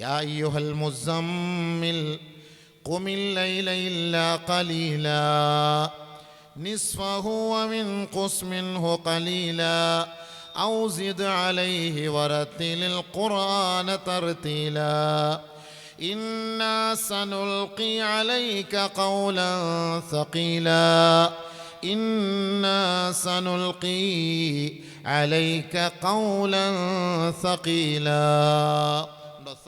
يا أيها المزمل قم الليل إلا قليلا. نصفه ومنقص منه قليلا. أو زد عليه ورتل القرآن ترتيلا. إنا سنلقي عليك قولا ثقيلا. إنا سنلقي عليك قولا ثقيلا.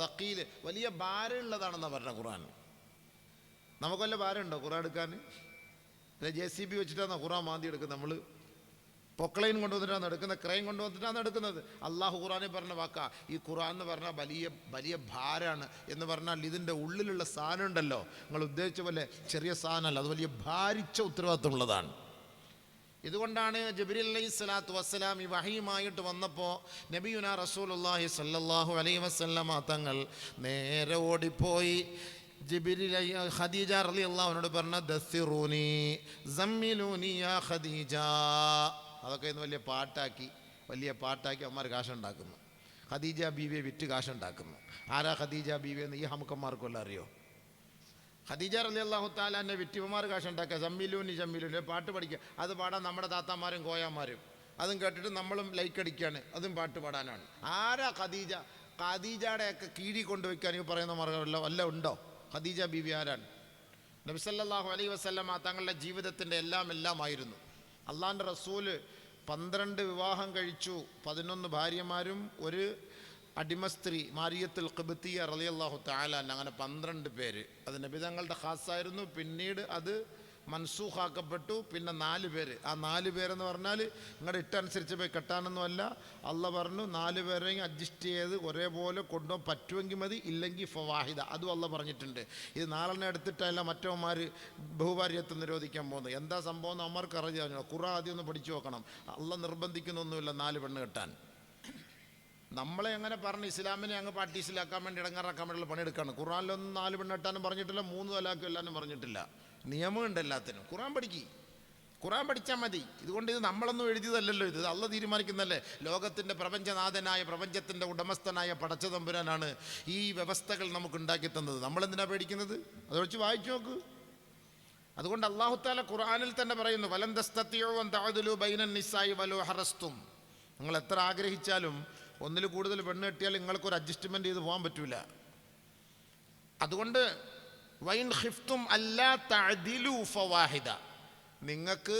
സക്കീൽ വലിയ ഭാരമുള്ളതാണെന്നാണ് പറഞ്ഞ ഖുറാൻ നമുക്ക് വല്ല ഭാരമുണ്ടോ ഖുറാൻ എടുക്കാൻ? ജെ സി ബി വെച്ചിട്ടാണ് ഖുറാൻ മാന്തി എടുക്കുന്നത് നമ്മൾ പൊക്കളയും കൊണ്ടുവന്നിട്ടാണ് എടുക്കുന്നത്? ക്രൈൻ കൊണ്ടുവന്നിട്ടാണ് എടുക്കുന്നത്? അള്ളാഹു ഖുറാനെ പറഞ്ഞ വാക്കാ. ഈ ഖുറാൻ എന്ന് പറഞ്ഞാൽ വലിയ വലിയ ഭാരമാണ് എന്ന് പറഞ്ഞാൽ ഇതിന്റെ ഉള്ളിലുള്ള സാധനം ഉണ്ടല്ലോ നിങ്ങൾ ഉദ്ദേശിച്ച പോലെ ചെറിയ സാധനമല്ല അത് വലിയ ഭാരിച്ച ഉത്തരവാദിത്തമുള്ളതാണ് ഇതുകൊണ്ടാണ് ജബിരി അലൈഹി സ്വലാത്തു വസ്സലാം ഈ വഹിയുമായിട്ട് വന്നപ്പോൾ നബിയുന റസൂലുല്ലാഹി സല്ലാഹു അലൈഹി വസല്ലമ തങ്ങൾ നേരെ ഓടിപ്പോയി. ജിബിരി ഖദീജ റളി അള്ളാഹുവിനോട് പറഞ്ഞ ദസ്സിറൂനി യാ ഖദീജ. അതൊക്കെ ഇന്ന് വലിയ പാട്ടാക്കി വലിയ പാട്ടാക്കി അമ്മമാർ കാശുണ്ടാക്കുന്നു. ഖദീജ ബീവിയെ വിറ്റ് കാശുണ്ടാക്കുന്നു. ആരാ ഖദീജ ബീവിയെന്ന് ഈ ഹമുക്കന്മാർക്കെല്ലാം അറിയോ? ഖദീജ റലി അള്ളാഹു താലാന്റെ വിറ്റിമാർ കാശുണ്ടാക്കുക. ജമ്മിലൂനി ജമ്മിലൂനി പാട്ട് പഠിക്കുക. അത് പാടാൻ നമ്മുടെ താത്താമാരും കോയാമാരും. അതും കേട്ടിട്ട് നമ്മളും ലൈക്ക് അടിക്കുകയാണ്. അതും പാട്ട് പാടാനാണ്. ആരാ ഖദീജ? ഖദീജയുടെയൊക്കെ കീഴി കൊണ്ടുവയ്ക്കാൻ ഈ പറയുന്ന മറുപടി അല്ല ഉണ്ടോ? ഖദീജ ബീവി ആരാണ്? നബിസല്ലാഹു അലൈ വസ്ലമ തങ്ങളുടെ ജീവിതത്തിന്റെ എല്ലാം എല്ലാമായിരുന്നു. അള്ളാന്റെ റസൂൽ പന്ത്രണ്ട് വിവാഹം കഴിച്ചു. പതിനൊന്ന് ഭാര്യമാരും ഒരു അടിമ സ്ത്രീ മാരിയത്തുൽ ഖിബത്തിയ റളിയല്ലാഹു താലാൻ അങ്ങനെ പന്ത്രണ്ട് പേര്. അത് നബിതങ്ങളുടെ ഖാസായിരുന്നു. പിന്നീട് അത് മൻസൂഖാക്കപ്പെട്ടു. പിന്നെ നാല് പേര്. ആ നാല് പേരെന്ന് പറഞ്ഞാൽ നിങ്ങളുടെ ഇട്ടനുസരിച്ച് പോയി കെട്ടാനൊന്നുമല്ല അല്ല. പറഞ്ഞു നാല് പേരെയും അഡ്ജസ്റ്റ് ചെയ്ത് ഒരേപോലെ കൊണ്ടുപോകാൻ പറ്റുമെങ്കിൽ മതി ഇല്ലെങ്കിൽ ഫവാഹിദ അതും അല്ല പറഞ്ഞിട്ടുണ്ട്. ഇത് നാലെണ്ണം എടുത്തിട്ടല്ല മറ്റവന്മാർ ബഹുഭാര്യത്വം നിരോധിക്കാൻ പോകുന്നത്. എന്താ സംഭവം എന്ന് അമ്മമാർക്ക് അറിയാം ഖുറ ആദ്യം ഒന്ന് പഠിച്ചു നോക്കണം. അല്ല നിർബന്ധിക്കുന്നൊന്നുമില്ല നാല് പെണ്ണ് കെട്ടാൻ. നമ്മളെ എങ്ങനെ പറഞ്ഞ് ഇസ്ലാമിനെ അങ്ങ് പാർട്ടീസിലാക്കാൻ വേണ്ടി ഇടങ്ങാറാക്കാൻ വേണ്ടിയുള്ള പണിയെടുക്കുകയാണ്. ഖുറാനിലൊന്നും നാല് പെണ്ണെട്ടാനും പറഞ്ഞിട്ടില്ല മൂന്ന് തലാക്കും എല്ലാവരും പറഞ്ഞിട്ടില്ല. നിയമമുണ്ട് എല്ലാത്തിനും. ഖുറാൻ പഠിക്കി. ഖുറാൻ പഠിച്ചാൽ മതി. ഇതുകൊണ്ട് ഇത് നമ്മളൊന്നും എഴുതിയതല്ലല്ലോ ഇത്. അല്ല തീരുമാനിക്കുന്നല്ലേ ലോകത്തിന്റെ പ്രപഞ്ചനാഥനായ പ്രപഞ്ചത്തിന്റെ ഉടമസ്ഥനായ പടച്ച തമ്പുരാനാണ് ഈ വ്യവസ്ഥകൾ നമുക്ക് ഉണ്ടാക്കി തന്നത്. നമ്മളെന്തിനാണ് പേടിക്കുന്നത്? അത് വെച്ച് വായിച്ചു നോക്ക്. അതുകൊണ്ട് അള്ളാഹുത്താല ഖുറാനിൽ തന്നെ പറയുന്നു വലന്തസ്തത്തിയോ വലോ ഹറസ്തും. നിങ്ങൾ എത്ര ആഗ്രഹിച്ചാലും ഒന്നിൽ കൂടുതൽ പെണ്ണ് കെട്ടിയാൽ നിങ്ങൾക്കൊരു അഡ്ജസ്റ്റ്മെന്റ് ചെയ്ത് പോകാൻ പറ്റില്ല അതുകൊണ്ട് വൈൻ ഹിഫ്തും അല്ലാ തഅദിലു ഫവാഹിദ. നിങ്ങൾക്ക്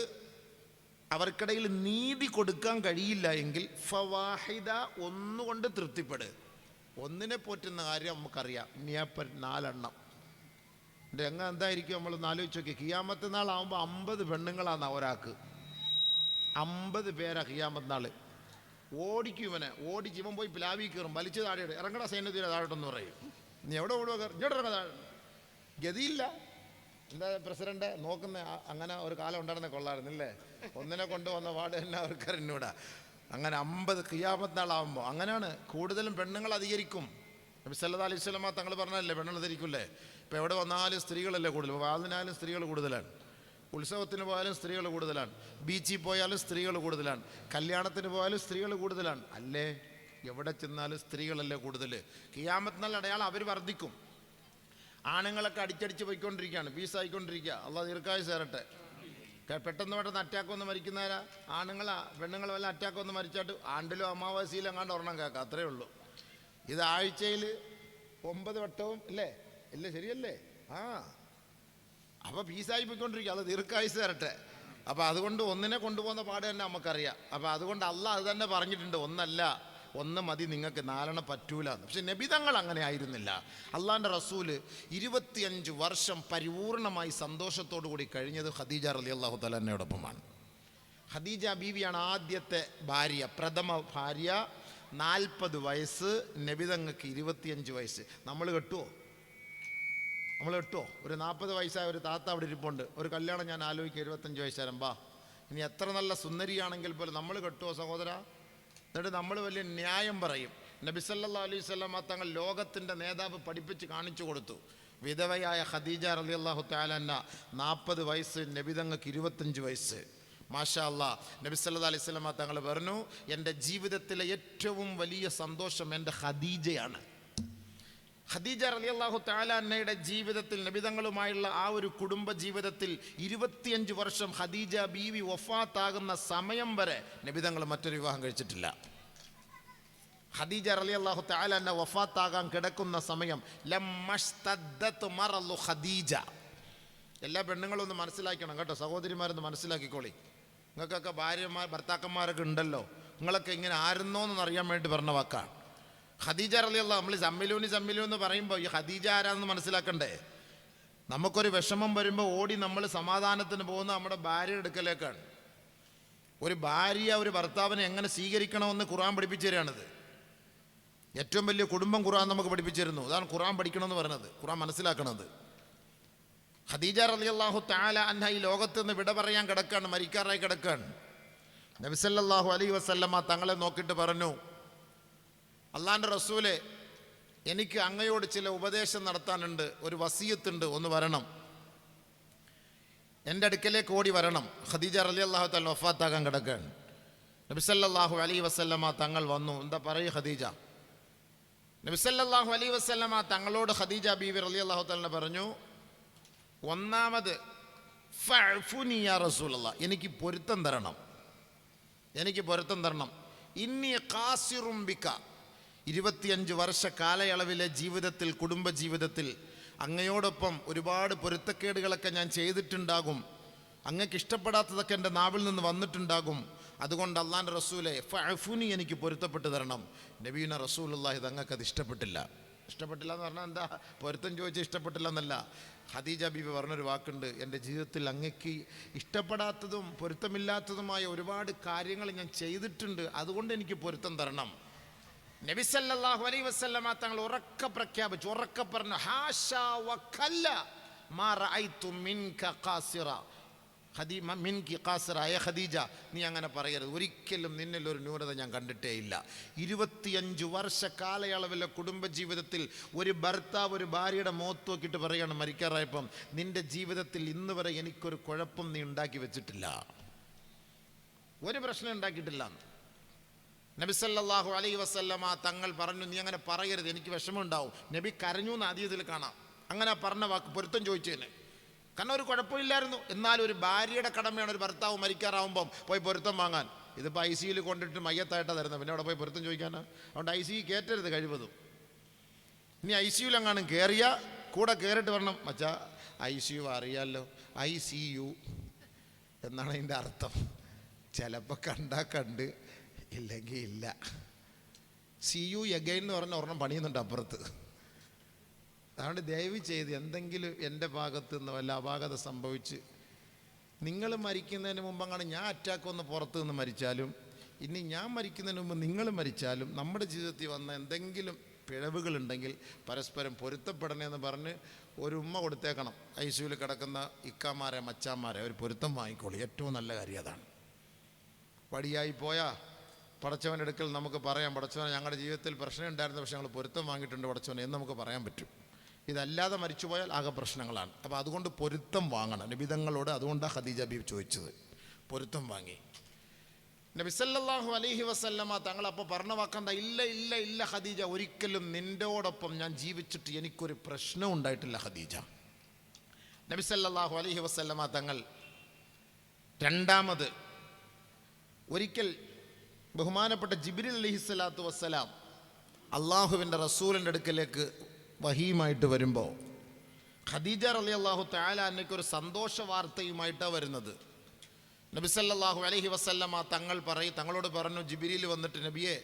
അവർക്കിടയിൽ നീതി കൊടുക്കാൻ കഴിയില്ല എങ്കിൽ ഫവാഹിദ ഒന്നുകൊണ്ട് തൃപ്തിപ്പെട്. ഒന്നിനെ പോറ്റുന്ന കാര്യം നമുക്കറിയാം. ഇനിയപ്പൻ നാലെണ്ണം. എങ്ങ എന്തായിരിക്കും നമ്മൾ ആലോചിച്ച് നോക്കി കിയാമത്ത് നാളാവുമ്പോൾ അമ്പത് പെണ്ണുങ്ങളാണ് ഒരാൾക്ക്. അമ്പത് പേരാണ് കിയാമത്ത് നാൾ ഓടിക്കും ഇവനെ ഓടിച്ച് ഇവൻ പോയി പ്ലാവി കയറും. വലിച്ച് താഴെയിടും. ഇറങ്ങട സൈന്യത്തിന് താഴോട്ടെന്ന് പറയും. നീ എവിടെ ഓടുക ഇങ്ങോട്ട് ഇറങ്ങ താഴെ. ഗതിയില്ല. എന്താ പ്രസിഡന്റ്? നോക്കുന്ന അങ്ങനെ ഒരു കാലം ഉണ്ടായിരുന്ന കൊള്ളായിരുന്നില്ലേ ഒന്നിനെ കൊണ്ടുവന്ന പാട് തന്നെ അവർക്ക് അറിഞ്ഞൂടാ. അങ്ങനെ അമ്പത് കിയാമത്താളാവുമ്പോൾ അങ്ങനെയാണ് കൂടുതലും പെണ്ണുങ്ങൾ അധികരിക്കും. നബി സല്ലല്ലാഹു അലൈഹി വസല്ലമ തങ്ങൾ പറഞ്ഞല്ലേ പെണ്ണുങ്ങൾ ധരിക്കില്ലേ? ഇപ്പം എവിടെ വന്നാലും സ്ത്രീകളല്ലേ കൂടുതൽ വാതിനാലും സ്ത്രീകൾ കൂടുതലാണ്. ഉത്സവത്തിന് പോയാലും സ്ത്രീകൾ കൂടുതലാണ്. ബീച്ചിൽ പോയാലും സ്ത്രീകൾ കൂടുതലാണ്. കല്യാണത്തിന് പോയാലും സ്ത്രീകൾ കൂടുതലാണ്. അല്ലേ? എവിടെ ചെന്നാലും സ്ത്രീകളല്ലേ കൂടുതൽ കിയാമത്തിനാൽ അടയാളം അവർ വർദ്ധിക്കും. ആണുങ്ങളൊക്കെ അടിച്ചടിച്ച് പോയിക്കൊണ്ടിരിക്കുകയാണ്. പീസായിക്കൊണ്ടിരിക്കുക അള്ളാഹ് ദീർഘായുസ് തരട്ടെ. ക- പെട്ടെന്ന് പെട്ടെന്ന് അറ്റാക്ക് വന്ന് മരിക്കുന്നവരാ? ആണുങ്ങളാ? പെണ്ണുങ്ങളെ വല്ല അറ്റാക്ക് വന്ന് മരിച്ചാട്ട് ആണ്ടിലോ അമാവാസിയിലും എങ്ങാണ്ട് ഒരെണ്ണം കേൾക്കാം. അത്രേ ഉള്ളൂ. ഇത് ആഴ്ചയിൽ ഒമ്പത് വട്ടവും അല്ലേ? അല്ലേ ശരിയല്ലേ? ആ. അപ്പോൾ പീസായി പോയിക്കൊണ്ടിരിക്കുക അത് ദീർഘായുസ് തരട്ടെ. അപ്പോൾ അതുകൊണ്ട് ഒന്നിനെ കൊണ്ടുപോകുന്ന പാട് തന്നെ നമുക്കറിയാം. അപ്പോൾ അതുകൊണ്ട് അല്ല അത് തന്നെ പറഞ്ഞിട്ടുണ്ട്. ഒന്നല്ല ഒന്ന് മതി നിങ്ങൾക്ക് നാലെണ്ണം പറ്റൂല എന്ന്. പക്ഷെ നബിതങ്ങൾ അങ്ങനെ ആയിരുന്നില്ല. അള്ളാന്റെ റസൂൽ ഇരുപത്തിയഞ്ച് വർഷം പരിപൂർണമായി സന്തോഷത്തോടു കൂടി കഴിഞ്ഞത് ഖദീജ റലി അള്ളാഹു ഖദീജ ബീവിയാണ് ആദ്യത്തെ ഭാര്യ. പ്രഥമ ഭാര്യ നാൽപ്പത് വയസ്സ് നബിതങ്ങൾക്ക് ഇരുപത്തിയഞ്ച് വയസ്സ്. നമ്മൾ കെട്ടുമോ നമ്മൾ എട്ടോ? ഒരു നാൽപ്പത് വയസ്സായ ഒരു താത്ത അവിടെ ഇരിപ്പുണ്ട്. ഒരു കല്യാണം ഞാൻ ആലോചിക്കുക ഇരുപത്തഞ്ച് വയസ്സുകാരൻ ബാ ഇനി എത്ര നല്ല സുന്ദരിയാണെങ്കിൽ പോലും നമ്മൾ കെട്ടുമോ സഹോദര? എന്നിട്ട് നമ്മൾ വലിയ ന്യായം പറയും. നബിസല്ലാ അലൈഹി സ്വലാമ തങ്ങൾ ലോകത്തിന്റെ നേതാവ് പഠിപ്പിച്ച് കാണിച്ചു കൊടുത്തു. വിധവയായ ഖദീജ റലി അള്ളാഹു താലന്ന നാൽപ്പത് വയസ്സ് നബിതങ്ങൾക്ക് ഇരുപത്തഞ്ച് വയസ്സ്. മാഷാ അല്ലാ നബി സല്ലാ അലൈഹി സ്വലമ തങ്ങൾ പറഞ്ഞു എന്റെ ജീവിതത്തിലെ ഏറ്റവും വലിയ സന്തോഷം എന്റെ ഖദീജയാണ്. ഖദീജ അള്ളാഹു താലാന്നയുടെ ജീവിതത്തിൽ നബിതങ്ങളുമായുള്ള ആ ഒരു കുടുംബ ജീവിതത്തിൽ ഇരുപത്തിയഞ്ച് വർഷം ഖദീജ ബീവി വഫാത്താകുന്ന സമയം വരെ നബിതങ്ങൾ മറ്റൊരു വിവാഹം കഴിച്ചിട്ടില്ല. ഖദീജ അള്ളാഹു താലാന്ന വഫാത്താകാൻ കിടക്കുന്ന സമയം ഖദീജ. എല്ലാ പെണ്ണുങ്ങളും ഒന്ന് മനസ്സിലാക്കണം കേട്ടോ സഹോദരിമാരൊന്ന് മനസ്സിലാക്കിക്കോളി. നിങ്ങൾക്കൊക്കെ ഭാര്യമാർ ഭർത്താക്കന്മാരൊക്കെ ഉണ്ടല്ലോ. നിങ്ങളൊക്കെ ഇങ്ങനെ ആരുന്നോന്ന് അറിയാൻ വേണ്ടി പറഞ്ഞ വാക്കാണ് ഖദീജ റളിയല്ലാഹു നമ്മൾ സമ്മിലൂനി സമ്മിലൂ എന്ന് പറയുമ്പോൾ ഈ ഖദീജ ആരാന്ന് മനസ്സിലാക്കണ്ടേ? നമുക്കൊരു വിഷമം വരുമ്പോൾ ഓടി നമ്മൾ സമാധാനത്തിന് പോകുന്ന നമ്മുടെ ഭാര്യ എടുക്കലേക്കാണ്. ഒരു ഭാര്യ ഒരു ഭർത്താവിനെ എങ്ങനെ സ്വീകരിക്കണമെന്ന് ഖുറാൻ പഠിപ്പിച്ചു തരികയാണിത്. ഏറ്റവും വലിയ കുടുംബം ഖുറാൻ നമുക്ക് പഠിപ്പിച്ചിരുന്നു. അതാണ് ഖുറാൻ പഠിക്കണമെന്ന് പറയുന്നത്. ഖുറാൻ മനസ്സിലാക്കണത്. ഖദീജ അള്ളാഹു താല അന്ന ഈ ലോകത്ത് നിന്ന് വിട പറയാൻ കിടക്കാണ് മരിക്കാറായി കിടക്കാണ്. നബിസല്ലാഹു അലൈ വസല്ലമ്മ തങ്ങളെ നോക്കിയിട്ട് പറഞ്ഞു അള്ളാന്റെ റസൂലെ എനിക്ക് അങ്ങയോട് ചില ഉപദേശം നടത്താനുണ്ട് ഒരു വസീയത്തുണ്ട് ഒന്ന് വരണം. എന്റെ അടുക്കലേക്ക് ഓടി വരണം. ഖദീജ അലി അള്ളാഹു തല വഫാത്താകാൻ കിടക്കുകയാണ് നബിസല്ലാഹു അലൈ വസ്ല്ലമ്മ തങ്ങൾ വന്നു. എന്താ പറയൂ ഖദീജ? നബിസല്ലാഹു അലൈ വസ്ല്ലമ്മ തങ്ങളോട് ഖദീജ ബീവി അലി അള്ളാഹു തലിനെ പറഞ്ഞു ഒന്നാമത് ഫഅഫുനി യാ റസൂലല്ല എനിക്ക് പൊരുത്തം തരണം. എനിക്ക് പൊരുത്തം തരണം. ഇന്നി കാസിറും ബിക്ക ഇരുപത്തിയഞ്ച് വർഷ കാലയളവിലെ ജീവിതത്തിൽ കുടുംബജീവിതത്തിൽ അങ്ങയോടൊപ്പം ഒരുപാട് പൊരുത്തക്കേടുകളൊക്കെ ഞാൻ ചെയ്തിട്ടുണ്ടാകും. അങ്ങക്ക് ഇഷ്ടപ്പെടാത്തതൊക്കെ എന്റെ നാവിൽ നിന്ന് വന്നിട്ടുണ്ടാകും. അതുകൊണ്ട് അള്ളാന്റെ റസൂലെ ഫഅഫുനി എനിക്ക് പൊരുത്തപ്പെട്ട് തരണം. നബീന റസൂലുള്ള ഇത് അങ്ങക്കത് ഇഷ്ടപ്പെട്ടില്ല. ഇഷ്ടപ്പെട്ടില്ല എന്ന് പറഞ്ഞാൽ എന്താ? പൊരുത്തം ചോദിച്ച് ഇഷ്ടപ്പെട്ടില്ല എന്നല്ല. ഹദീജ ബീബി പറഞ്ഞൊരു വാക്കുണ്ട് എന്റെ ജീവിതത്തിൽ അങ്ങക്ക് ഇഷ്ടപ്പെടാത്തതും പൊരുത്തമില്ലാത്തതുമായ ഒരുപാട് കാര്യങ്ങൾ ഞാൻ ചെയ്തിട്ടുണ്ട്. അതുകൊണ്ട് എനിക്ക് പൊരുത്തം തരണം. നബിസല്ലാഹു അലൈ വസ്ലമ തങ്ങൾ ഉറക്ക പ്രഖ്യാപിച്ചു. ഉറക്ക പറഞ്ഞു ഖദീജ നീ അങ്ങനെ പറയരുത്. ഒരിക്കലും നിന്നിൽ ഒരു ന്യൂനത ഞാൻ കണ്ടിട്ടേ ഇല്ല. ഇരുപത്തിയഞ്ച് വർഷ കാലയളവിലെ കുടുംബജീവിതത്തിൽ ഒരു ഭർത്താവ് ഒരു ഭാര്യയുടെ മോത്ത് നോക്കിയിട്ട് പറയുകയാണ് മരിക്കാറായപ്പം നിന്റെ ജീവിതത്തിൽ ഇന്ന് വരെ എനിക്കൊരു കുഴപ്പം നീ ഉണ്ടാക്കി വെച്ചിട്ടില്ല. ഒരു പ്രശ്നം ഉണ്ടാക്കിയിട്ടില്ല. നബി അലൈ വസല്ലമ തങ്ങൾ പറഞ്ഞു നീ അങ്ങനെ പറയരുത് എനിക്ക് വിഷമമുണ്ടാവും. നബി കരഞ്ഞു എന്ന് ആദ്യത്തിൽ കാണാം. അങ്ങനെ പറഞ്ഞ വാക്ക് പൊരുത്തം ചോദിച്ചതിന് കാരണം ഒരു കുഴപ്പമില്ലായിരുന്നു. എന്നാലും ഒരു ഭാര്യയുടെ കടമയാണ് ഒരു ഭർത്താവ് മരിക്കാറാവുമ്പം പോയി പൊരുത്തം വാങ്ങാൻ. ഇതിപ്പോൾ ഐ സിയിൽ കൊണ്ടിട്ട് മയ്യത്തായിട്ടാണ് തരുന്നത്. പിന്നെ അവിടെ പോയി പൊരുത്തം ചോദിക്കാനാ? അതുകൊണ്ട് ഐ സി കയറ്റരുത് കഴിവതും. ഇനി ഐ സിയുൽ അങ്ങാണ് കയറിയ കൂടെ കയറിയിട്ട് വരണം. മച്ചാ ഐ സി യു അറിയാമല്ലോ ഐ സി യു എന്നാണ് അതിന്റെ അർത്ഥം. ചിലപ്പോൾ കണ്ടാൽ കണ്ട് ഇല്ലെങ്കിൽ ഇല്ല. സി യു എഗൈൻ എന്ന് പറഞ്ഞ ഒരെണ്ണം പണിയുന്നുണ്ട് അപ്പുറത്ത്. അതുകൊണ്ട് ദയവ് ചെയ്ത് എന്തെങ്കിലും എന്റെ ഭാഗത്തു നിന്ന് വല്ല അപാകത സംഭവിച്ച് നിങ്ങൾ മരിക്കുന്നതിന് മുമ്പങ്ങാണ് ഞാൻ അറ്റാക്ക് വന്ന് പുറത്ത് നിന്ന് മരിച്ചാലും ഇനി ഞാൻ മരിക്കുന്നതിന് മുമ്പ് നിങ്ങൾ മരിച്ചാലും നമ്മുടെ ജീവിതത്തിൽ വന്ന എന്തെങ്കിലും പിഴവുകളുണ്ടെങ്കിൽ പരസ്പരം പൊരുത്തപ്പെടണമെന്ന് പറഞ്ഞ് ഒരു ഉമ്മ കൊടുത്തേക്കണം. ഐ സിയുവിൽ കിടക്കുന്ന ഇക്കാമാരെ മച്ചാന്മാരെ ഒരു പൊരുത്തം വാങ്ങിക്കോളൂ. ഏറ്റവും നല്ല കാര്യം അതാണ്. വടിയായി പോയാ പടച്ചവന്റെ അടുക്കൽ നമുക്ക് പറയാം പടച്ചവനെ ഞങ്ങളുടെ ജീവിതത്തിൽ പ്രശ്നം ഉണ്ടായിരുന്നു പക്ഷേ ഞങ്ങൾ പൊരുത്തം വാങ്ങിയിട്ടുണ്ട് പടച്ചവൻ എന്ന് നമുക്ക് പറയാൻ പറ്റും. ഇതല്ലാതെ മരിച്ചു പോയാൽ ആകെ പ്രശ്നങ്ങളാണ്. അപ്പോൾ അതുകൊണ്ട് പൊരുത്തം വാങ്ങണം. നബിതങ്ങളോട് അതുകൊണ്ടാണ് ഖദീജ ബീബ് ചോദിച്ചത്. പൊരുത്തം വാങ്ങി. നബിസല്ലാഹു അലഹി വസല്ലമ തങ്ങൾ അപ്പോൾ പറഞ്ഞ വാക്കണ്ട ഇല്ല ഇല്ല ഇല്ല ഖദീജ ഒരിക്കലും നിന്റെയോടൊപ്പം ഞാൻ ജീവിച്ചിട്ട് എനിക്കൊരു പ്രശ്നം ഉണ്ടായിട്ടില്ല ഖദീജ. നബിസല്ലാഹു അലഹി വസല്ലമ തങ്ങൾ രണ്ടാമത് ഒരിക്കൽ ബഹുമാനപ്പെട്ട ജിബിരിൽ അലഹി സ്വലാത്തു വസ്സലാം അള്ളാഹുവിന്റെ റസൂലിന്റെ അടുക്കലേക്ക് വഹീമായിട്ട് വരുമ്പോൾ ഖദീജ റലി അള്ളാഹു തയാലാനയ്ക്ക് ഒരു സന്തോഷ വാർത്തയുമായിട്ടാണ് വരുന്നത്. നബിസല്ലാഹു അലഹി വസല്ലമ തങ്ങൾ പറയും തങ്ങളോട് പറഞ്ഞു ജിബിരിയിൽ വന്നിട്ട് നബിയെ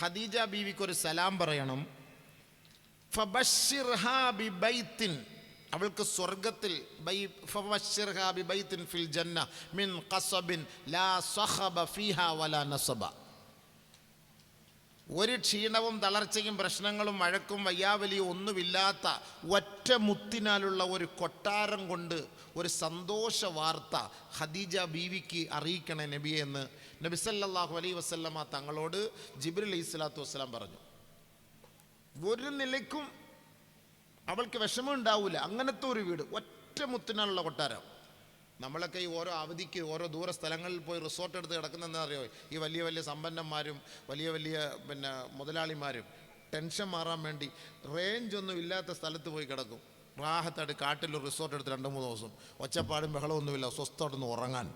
ഖദീജ ബീവിക്ക് ഒരു സലാം പറയണം. ബൈത്തിൻ അവൾക്ക് സ്വർഗത്തിൽ ഫിൽ ജന്ന മിൻ ലാ സഹബ ഫീഹാ വലാ നസബ. ഒരു ക്ഷീണവും തളർച്ചയും പ്രശ്നങ്ങളും വഴക്കും വയ്യാവലിയും ഒന്നുമില്ലാത്ത ഒറ്റ മുത്തിനാലുള്ള ഒരു കൊട്ടാരം കൊണ്ട് ഒരു സന്തോഷ വാർത്ത ഖദീജ ബീവിക്ക് അറിയിക്കണേ നബി എന്ന് നബിസല്ലാഹു അലൈ അലൈഹി വസല്ലമ തങ്ങളോട് ജിബ്രീൽ അലൈഹി സ്വലാത്തു വസ്സലാം പറഞ്ഞു. ഒരു നിലയ്ക്കും അവൾക്ക് വിഷമം ഉണ്ടാവില്ല അങ്ങനത്തെ ഒരു വീട് ഒറ്റ മുത്തിനാലുള്ള കൊട്ടാരം. നമ്മളൊക്കെ ഈ ഓരോ അവധിക്ക് ഓരോ ദൂര സ്ഥലങ്ങളിൽ പോയി റിസോർട്ട് എടുത്ത് കിടക്കുന്നതെന്നാ അറിയോ? ഈ വലിയ വലിയ സമ്പന്നന്മാരും വലിയ വലിയ പിന്നെ മുതലാളിമാരും ടെൻഷൻ മാറാൻ വേണ്ടി റേഞ്ച് ഒന്നും ഇല്ലാത്ത സ്ഥലത്ത് പോയി കിടക്കും. റാഹത്തായിട്ട് കാട്ടിൽ റിസോർട്ട് എടുത്ത് രണ്ട് മൂന്ന് ദിവസം. ഒച്ചപ്പാടും ബഹളമൊന്നുമില്ല. സ്വസ്ഥമായിട്ടൊന്ന് ഉറങ്ങാൻ.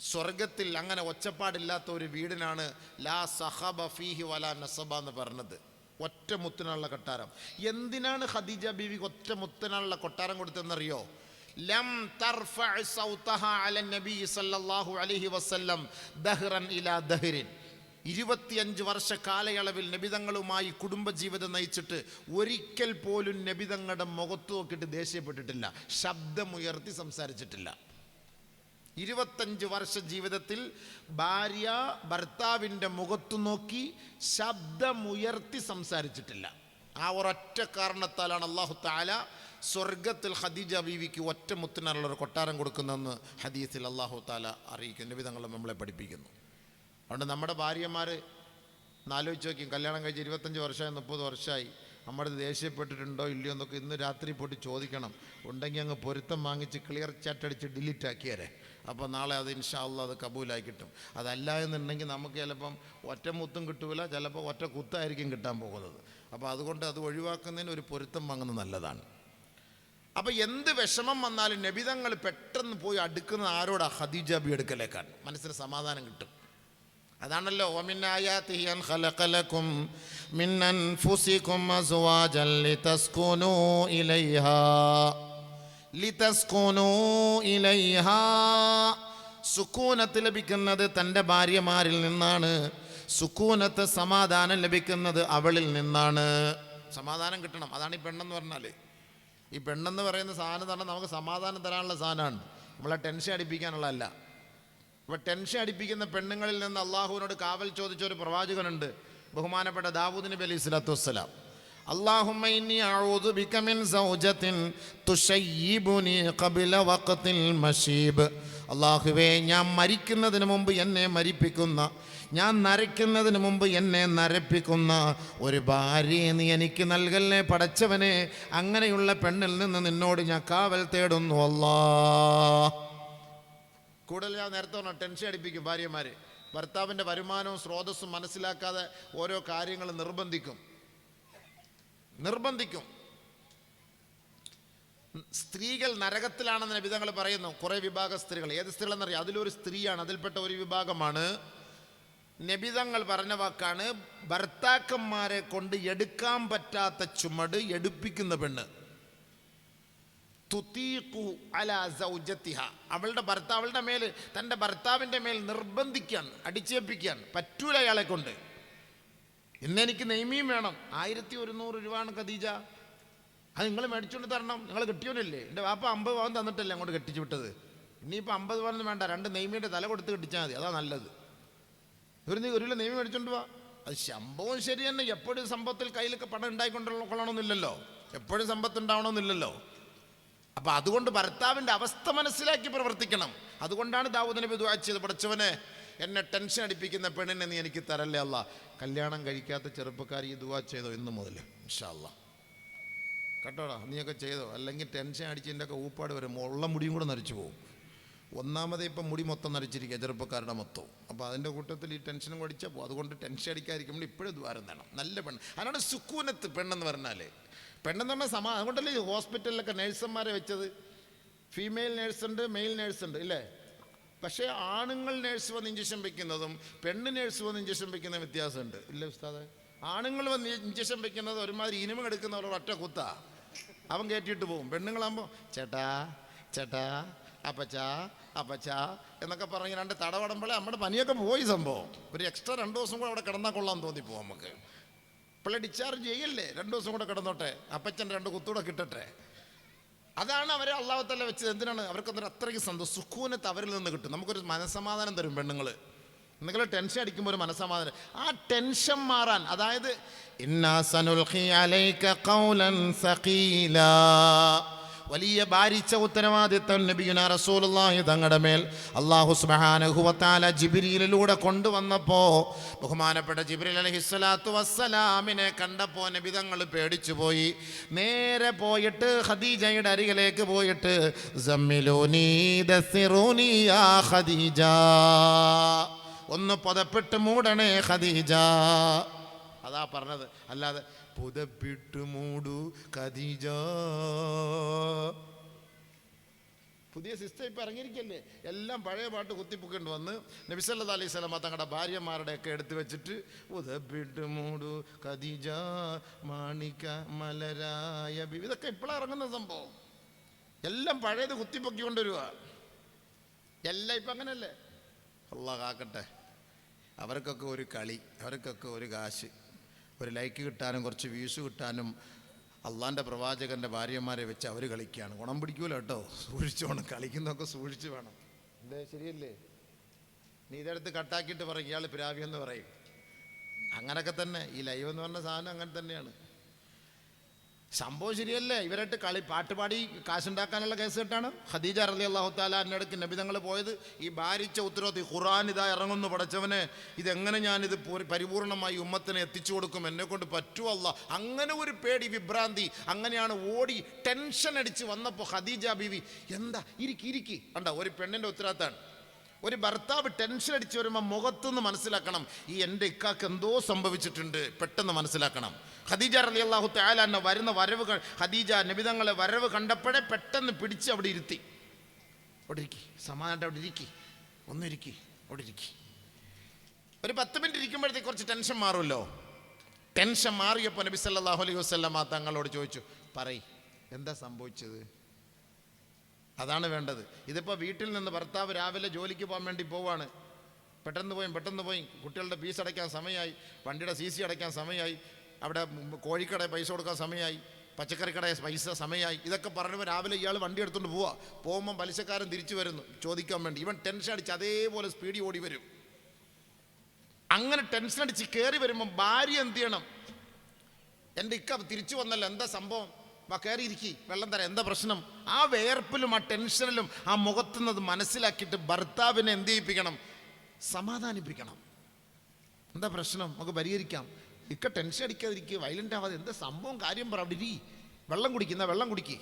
സ്വർഗത്തിൽ അങ്ങനെ ഒച്ചപ്പാടില്ലാത്ത ഒരു വീടിനാണ് ലാ സഹബ ഫീഹി വല നസബ എന്ന് പറഞ്ഞത്. ഒറ്റ മുത്തിനുള്ള കൊട്ടാരം. എന്തിനാണ് ഖദീജ ബീവിക്ക് ഒറ്റ മുത്തിനുള്ള കൊട്ടാരം കൊടുത്തതെന്നറിയോ? ലം തർഫഅ സൗതഹ അല നബി സല്ലല്ലാഹു അലൈഹി വസല്ലം ദഹ്റൻ ഇലാ ദഹ്റിൻ ഇരുപത്തിയഞ്ച് വർഷ കാലയളവിൽ നബിതങ്ങളുമായി കുടുംബജീവിതം നയിച്ചിട്ട് ഒരിക്കൽ പോലും നബിതങ്ങളുടെ മുഖത്ത് നോക്കിയിട്ട് ദേഷ്യപ്പെട്ടിട്ടില്ല. ശബ്ദമുയർത്തി സംസാരിച്ചിട്ടില്ല. ഇരുപത്തഞ്ച് വർഷ ജീവിതത്തിൽ ഭാര്യ ഭർത്താവിന്റെ മുഖത്തു നോക്കി ശബ്ദമുയർത്തി സംസാരിച്ചിട്ടില്ല. ആ ഒരൊറ്റ കാരണത്താലാണ് അള്ളാഹു താല സ്വർഗത്തിൽ ഖദീജ ബീവിക്ക് ഒറ്റ മുത്തിനുള്ള ഒരു കൊട്ടാരം കൊടുക്കുന്നതെന്ന് ഹദീസിൽ അള്ളാഹു താല അറിയിക്കുന്നു. നബിതങ്ങൾ നമ്മളെ പഠിപ്പിക്കുന്നു. അതുകൊണ്ട് നമ്മുടെ ഭാര്യമാർ നാലോചിച്ച് നോക്കി കല്യാണം കഴിച്ച് ഇരുപത്തഞ്ച് വർഷമായി മുപ്പത് വർഷമായി നമ്മുടെ ദേഷ്യപ്പെട്ടിട്ടുണ്ടോ ഇല്ലയോ എന്നൊക്കെ ഇന്ന് രാത്രി പോയിട്ട് ചോദിക്കണം. ഉണ്ടെങ്കിൽ അങ്ങ് പൊരുത്തം വാങ്ങിച്ച് ക്ലിയർ ചാറ്റ് അടിച്ച് ഡിലീറ്റ് ആക്കിയാലേ അപ്പോൾ നാളെ അത് ഇൻഷാല്ല അത് കബൂലായി കിട്ടും. അതല്ല എന്നുണ്ടെങ്കിൽ നമുക്ക് ചിലപ്പം ഒറ്റ മുത്തും കിട്ടൂല ചിലപ്പോൾ ഒറ്റ കുത്തായിരിക്കും കിട്ടാൻ പോകുന്നത്. അപ്പോൾ അതുകൊണ്ട് അത് ഒഴിവാക്കുന്നതിന് ഒരു പൊരുത്തം വാങ്ങുന്നത് നല്ലതാണ്. അപ്പോൾ എന്ത് വിഷമം വന്നാലും നബിതങ്ങൾ പെട്ടെന്ന് പോയി അടുക്കുന്നത് ആരോടാ? ഹദീജാബി എടുക്കലേക്കാണ് മനസ്സിന് സമാധാനം കിട്ടും. അതാണല്ലോ സുക്കൂനത്ത് ലഭിക്കുന്നത് തന്റെ ഭാര്യമാരിൽ നിന്നാണ്. സുക്കൂനത്ത് സമാധാനം ലഭിക്കുന്നത് അവളിൽ നിന്നാണ്. സമാധാനം കിട്ടണം. അതാണ് ഈ പെണ്ണെന്ന് പറഞ്ഞാൽ ഈ പെണ്ണെന്ന് പറയുന്ന സാധനം തന്നെ നമുക്ക് സമാധാനം തരാനുള്ള സാധനമാണ് നമ്മളെ ടെൻഷൻ അടിപ്പിക്കാനുള്ളതല്ല അപ്പോൾ ടെൻഷൻ അടിപ്പിക്കുന്ന പെണ്ണുങ്ങളിൽ നിന്ന് അള്ളാഹുവിനോട് കാവൽ ചോദിച്ച ഒരു പ്രവാചകനുണ്ട് ബഹുമാനപ്പെട്ട ദാവൂദ് നബി അലൈഹി സ്വലാത്തു വസ്സലാം اللهم إني أعوذ بك من زوجة تشيبني قبل وقت المشيب അള്ളാഹുവേ ഞാൻ മരിക്കുന്നതിന് മുമ്പ് എന്നെ മരിപ്പിക്കുന്ന ഞാൻ നരയ്ക്കുന്നതിന് മുമ്പ് എന്നെ നരപ്പിക്കുന്ന ഒരു ഭാര്യയെ നീ എനിക്ക് നൽകല്ലേ പടച്ചവനെ? അങ്ങനെയുള്ള പെണ്ണിൽ നിന്ന് നിന്നോട് ഞാൻ കാവൽ തേടുന്നു അല്ലാ. കൂടുതൽ ഞാൻ നേരത്തെ പറഞ്ഞ ടെൻഷൻ അടിപ്പിക്കും ഭാര്യമാർ ഭർത്താവിന്റെ വരുമാനവും സ്രോതസ്സും മനസ്സിലാക്കാതെ ഓരോ കാര്യങ്ങൾ നിർബന്ധിക്കും. നിർബന്ധിക്കും. സ്ത്രീകൾ നരകത്തിലാണെന്ന് വിധങ്ങൾ പറയുന്നു. കുറേ വിഭാഗ സ്ത്രീകൾ. ഏത് സ്ത്രീകളെന്നറിയാം? അതിലൊരു സ്ത്രീയാണ് അതിൽപ്പെട്ട ഒരു വിഭാഗമാണ് നബിതങ്ങൾ പറഞ്ഞ വാക്കാണ് ഭർത്താക്കന്മാരെ കൊണ്ട് എടുക്കാൻ പറ്റാത്ത ചുമട് എടുപ്പിക്കുന്ന പെണ്ണ്. തുതീഖു അല അവളുടെ ഭർത്താവ് അവളുടെ മേൽ തന്റെ ഭർത്താവിന്റെ മേൽ നിർബന്ധിക്കാൻ അടിച്ചേൽപ്പിക്കാൻ പറ്റൂല അയാളെ കൊണ്ട്. ഇന്നെനിക്ക് നെയ്മിയും വേണം. ആയിരത്തി ഒരുന്നൂറ് രൂപയാണ് ഖദീജ. അത് നിങ്ങൾ മേടിച്ചുകൊണ്ട് തരണം. നിങ്ങൾ കെട്ടിയോനല്ലേ എന്റെ വാപ്പ അമ്പത് പവൻ തന്നിട്ടല്ലേ അങ്ങോട്ട് കെട്ടിച്ചു വിട്ടത്. ഇനിയിപ്പോൾ അമ്പത് പവനൊന്നും വേണ്ട. രണ്ട് നെയ്മീന്റെ തല കൊടുത്ത് കെട്ടിച്ചാൽ മതി. അതാ നല്ലത്. ഒരു നീ ഒരു കിലോ മേടിച്ചോണ്ട് വാ. അത് ശമ്പവും ശരി തന്നെ. എപ്പോഴും സമ്പത്തിൽ കയ്യിലൊക്കെ പണം ഉണ്ടായിക്കൊണ്ടുള്ള കൊള്ളണമെന്നില്ലല്ലോ എപ്പോഴും സമ്പത്ത് ഉണ്ടാവണമെന്നില്ലല്ലോ അപ്പൊ അതുകൊണ്ട് ഭർത്താവിന്റെ അവസ്ഥ മനസ്സിലാക്കി പ്രവർത്തിക്കണം. അതുകൊണ്ടാണ് ദാവൂദ് നബി ദുആ പഠിച്ചവനെ എന്നെ ടെൻഷൻ അടിപ്പിക്കുന്ന പെണ്ണിനെ നീ എനിക്ക് തരല്ലേ അല്ല. കല്യാണം കഴിക്കാത്ത ചെറുപ്പക്കാർ ഈ ദുവാ ചെയ്തോ ഇന്ന് മുതൽ ഇൻഷാല്ല കേട്ടോടാ? നീയൊക്കെ ചെയ്തോ? അല്ലെങ്കിൽ ടെൻഷൻ അടിച്ച് എന്റെ ഒക്കെ ഊപ്പാട് വരും. ഉള്ള മുടിയും കൂടെ നരച്ചു പോകും ഒന്നാമതേ ഇപ്പം മുടി മൊത്തം നരച്ചിരിക്കുക ചെറുപ്പക്കാരുടെ മൊത്തം അപ്പോൾ അതിന്റെ കൂട്ടത്തിൽ ഈ ടെൻഷനും കുടിച്ചാൽ പോകും അതുകൊണ്ട് ടെൻഷൻ അടിക്കാതിരിക്കുമ്പോൾ ഇപ്പോഴും ദ്വാരം വേണം നല്ല പെണ്ണ്. അതിനാണ് സുക്കൂനത്ത് പെണ്ണെന്ന് പറഞ്ഞാൽ പെണ്ണെന്ന് പറഞ്ഞാൽ സമാ അതുകൊണ്ടല്ലേ ഹോസ്പിറ്റലിലൊക്കെ നേഴ്സന്മാരെ വെച്ചത്? ഫീമെയിൽ നേഴ്സുണ്ട് മെയിൽ നേഴ്സുണ്ട് ഇല്ലേ? പക്ഷേ ആണുങ്ങൾ നേഴ്സ് വന്ന് ഇഞ്ചക്ഷൻ വെക്കുന്നതും പെണ്ണ് നേഴ്സ് വന്ന് ഇഞ്ചക്ഷൻ വെക്കുന്ന വ്യത്യാസമുണ്ട്. ഇല്ലേ ഉസ്താദ്? ആണുങ്ങൾ വന്ന് ഇഞ്ചക്ഷൻ വെക്കുന്നത് ഒരുമാതിരി ഇനിമ എടുക്കുന്നവരോട് ഒറ്റ കുത്താ. അവൻ കയറ്റിയിട്ട് പോകും. പെണ്ണുങ്ങളാകുമ്പോൾ ചേട്ടാ ചേട്ടാ അപ്പച്ച അപ്പച്ച എന്നൊക്കെ പറഞ്ഞ് രണ്ട് തടവടുമ്പോഴേ നമ്മുടെ പനിയൊക്കെ പോയി സംഭവം. ഒരു എക്സ്ട്രാ രണ്ട് ദിവസം കൂടെ അവിടെ കിടന്നാൽ തോന്നി തോന്നിപ്പോവും നമുക്ക് പിള്ളേ ഡിസ്ചാർജ് ചെയ്യല്ലേ രണ്ട് ദിവസം കൂടെ കിടന്നോട്ടെ അപ്പച്ചൻ രണ്ട് കുത്തൂടെ കിട്ടട്ടെ. അതാണ് അവരെ അള്ളാഹത്തല്ല വെച്ചത്. എന്തിനാണ്? അവർക്കൊന്നൊരു അത്രയ്ക്ക് സന്തോഷം. സുഖൂനത്ത് അവരിൽ നിന്ന് കിട്ടും. നമുക്കൊരു മനസമാധാനം തരും പെണ്ണുങ്ങൾ നിങ്ങൾ ടെൻഷൻ അടിക്കുമ്പോൾ ഒരു മനസമാധാനം. ആ ടെൻഷൻ മാറാൻ അതായത് ഇന്നാ സഖീലാ. വലിയ ഭാരിച്ച ഉത്തരവാദിത്തം നബിയുന റസൂലുള്ളാഹി തങ്ങളുടെ മേൽ. അള്ളാഹു സുബ്ഹാനഹു ജിബിരിയിലൂടെ കൊണ്ടുവന്നപ്പോൾ കൊണ്ടുവന്നപ്പോ ബഹുമാനപ്പെട്ട ജിബ്രീൽ അലഹിസ്വലാത്തു വസ്സലാമിനെ കണ്ടപ്പോൾ നബി തങ്ങൾ പേടിച്ചു പോയി. നേരെ പോയിട്ട് ഖദീജയുടെ അരികിലേക്ക് പോയിട്ട് സമ്മിലോനീ ഖദീജ. ഒന്ന് പുതപ്പെട്ട് മൂടണേ ഖദീജ. അതാ പറഞ്ഞത്. അല്ലാതെ പുതപ്പിട്ടു മൂടു ഖദീജ. പുതിയ സിസ്റ്റം ഇപ്പം ഇറങ്ങിയിരിക്കല്ലേ? എല്ലാം പഴയ പാട്ട് കുത്തിപ്പൊക്കേണ്ടി വന്ന് നബിസല്ലാ അലൈഹി സ്വലമ തങ്ങളുടെ ഭാര്യമാരുടെയൊക്കെ എടുത്തു വെച്ചിട്ട് ഉദപ്പിട്ട് മൂടു ഖദീജ മാണിക്ക മലരായ ഇതൊക്കെ ഇപ്പോഴാണ് ഇറങ്ങുന്ന സംഭവം. എല്ലാം പഴയത് കുത്തിപ്പൊക്കി കൊണ്ടുവരിക എല്ലാം ഇപ്പം അങ്ങനല്ലേ? അള്ളാഹ് കാക്കട്ടെ. അവർക്കൊക്കെ ഒരു കളി അവർക്കൊക്കെ ഒരു കാശ്. ഒരു ലൈക്ക് കിട്ടാനും കുറച്ച് വ്യൂസ് കിട്ടാനും അള്ളാന്റെ പ്രവാചകന്റെ ഭാര്യമാരെ വെച്ച് അവർ കളിക്കുകയാണ്. ഗുണം പിടിക്കൂല കേട്ടോ. സൂക്ഷിച്ചോണം കളിക്കുന്നതൊക്കെ സൂക്ഷിച്ച് വേണം. അല്ലേ ശരിയല്ലേ? നീ ഇതെടുത്ത് കട്ടാക്കിയിട്ട് പറയും. ഇയാൾ പിരാവി എന്ന് പറയും. അങ്ങനൊക്കെ തന്നെ. ഈ ലൈവ് എന്ന് പറഞ്ഞ സാധനം അങ്ങനെ തന്നെയാണ്. സംഭവം ശരിയല്ലേ? ഇവരായിട്ട് കളി പാട്ടുപാടി കാശുണ്ടാക്കാനുള്ള കേസ് കെട്ടാണ്. ഖദീജ റലി അള്ളാഹു നബി നബിതങ്ങൾ പോയത്. ഈ ഭാരിച്ച ഉത്തരവാദി ഖുറാൻ ഇതാ ഇറങ്ങുന്നു പടച്ചവനെ. ഇതെങ്ങനെ ഞാനിത് പൂരി- പരിപൂർണമായി ഉമ്മത്തിനെ എത്തിച്ചു കൊടുക്കും? എന്നെ കൊണ്ട് പറ്റുമോ അല്ല. അങ്ങനെ ഒരു പേടി വിഭ്രാന്തി. അങ്ങനെയാണ് ഓടി ടെൻഷൻ അടിച്ച് വന്നപ്പോൾ ഖദീജ ബീവി എന്താ? ഇരിക്കി ഇരിക്കി. കണ്ട? ഒരു പെണ്ണിന്റെ ഉത്തരവാദിത്തമാണ് ഒരു ഭർത്താവ് ടെൻഷൻ അടിച്ച് വരുമ്പോൾ മുഖത്തുനിന്ന് മനസ്സിലാക്കണം. ഈ എന്റെ ഇക്കാക്ക് എന്തോ സംഭവിച്ചിട്ടുണ്ട്. പെട്ടെന്ന് മനസ്സിലാക്കണം. ഖദീജ റലി അള്ളാഹു താലാന്ന വരുന്ന വരവ് ഖദീജ നബിതങ്ങളെ വരവ് കണ്ടപ്പോഴേ പെട്ടെന്ന് പിടിച്ച് അവിടെ ഇരുത്തി. അവിടെ ഇരിക്കി. സമാധാനമായിട്ട് അവിടെ ഇരിക്കി. ഒന്നിരിക്കി അവിടെ ഇരിക്കി. ഒരു പത്ത് മിനിറ്റ് ഇരിക്കുമ്പോഴത്തേക്ക് കുറച്ച് ടെൻഷൻ മാറുമല്ലോ. ടെൻഷൻ മാറിയപ്പോൾ നബി സല്ലല്ലാഹു അലൈഹി വസല്ലമ തങ്ങളോട് ചോദിച്ചു പറയ് എന്താ സംഭവിച്ചത്? അതാണ് വേണ്ടത്. ഇതിപ്പോൾ വീട്ടിൽ നിന്ന് ഭർത്താവ് രാവിലെ ജോലിക്ക് പോകാൻ വേണ്ടി പോവാണ്. പെട്ടെന്ന് പോയി പെട്ടെന്ന് പോയി. കുട്ടികളുടെ ഫീസ് അടയ്ക്കാൻ സമയമായി. വണ്ടിയുടെ സി സി അടയ്ക്കാൻ സമയമായി. അവിടെ കോഴിക്കടയിൽ പൈസ കൊടുക്കാൻ സമയമായി. പച്ചക്കറിക്കടയിൽ പൈസ സമയമായി. ഇതൊക്കെ പറഞ്ഞപ്പോൾ രാവിലെ ഇയാൾ വണ്ടി എടുത്തുകൊണ്ട് പോവാ. പോകുമ്പോൾ പലിശക്കാരൻ തിരിച്ചു വരുന്നു ചോദിക്കാൻ വേണ്ടി. ഇവൻ ടെൻഷൻ അടിച്ച് അതേപോലെ സ്പീഡ് ഓടി വരും. അങ്ങനെ ടെൻഷൻ അടിച്ച് കയറി വരുമ്പോൾ ഭാര്യ എന്ത് ചെയ്യണം? എന്റെ ഇക്ക തിരിച്ചു വന്നല്ലോ. എന്താ സംഭവം? വാ കയറിയിരിക്കി വെള്ളം തരാം. എന്താ പ്രശ്നം? ആ വേർപ്പിലും ആ ടെൻഷനിലും ആ മുഖത്തുനിന്നത് മനസ്സിലാക്കിയിട്ട് ഭർത്താവിനെ എന്ത് ചെയ്യിപ്പിക്കണം? സമാധാനിപ്പിക്കണം. എന്താ പ്രശ്നം? നമുക്ക് പരിഹരിക്കാം. ഇക്ക ടെൻഷൻ അടിക്കാതിരിക്കുക വയലന്റ് ആവാതെ എന്താ സംഭവം? കാര്യം പറ. അവിടെ വെള്ളം കുടിക്കുന്ന വെള്ളം കുടിക്കി.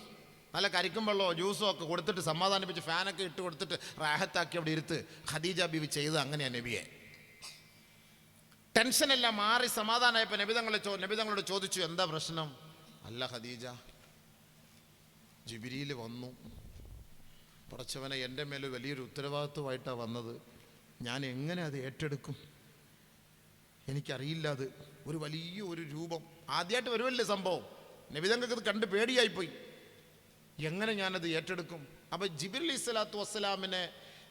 നല്ല കരിക്കും വെള്ളമോ ജ്യൂസോ ഒക്കെ കൊടുത്തിട്ട് സമാധാനിപ്പിച്ച് ഫാനൊക്കെ ഇട്ട് കൊടുത്തിട്ട് റാഹത്താക്കി അവിടെ ഇരുത്ത്. ഖദീജ ബീവി ചെയ്ത് അങ്ങനെയാണ് നബിയെ. ടെൻഷനെല്ലാം മാറി സമാധാനമായപ്പോൾ നബിതങ്ങളെ നബിതങ്ങളോട് ചോദിച്ചു എന്താ പ്രശ്നം? അല്ല ഖദീജ ജിബിരിയിൽ വന്നു. പടച്ചവനെ എന്റെ മേലെ വലിയൊരു ഉത്തരവാദിത്വമായിട്ടാണ് വന്നത്. ഞാൻ എങ്ങനെ അത് ഏറ്റെടുക്കും? എനിക്കറിയില്ല അത്. ഒരു വലിയ ഒരു രൂപം. ആദ്യമായിട്ട് വരുമല്ലേ സംഭവം. നബിതങ്ങൾക്ക് ഇത് കണ്ട് പേടിയായിപ്പോയി. എങ്ങനെ ഞാനത് ഏറ്റെടുക്കും? അപ്പോൾ ജിബിർ അലി സ്വലാത്തു വസ്സലാമിനെ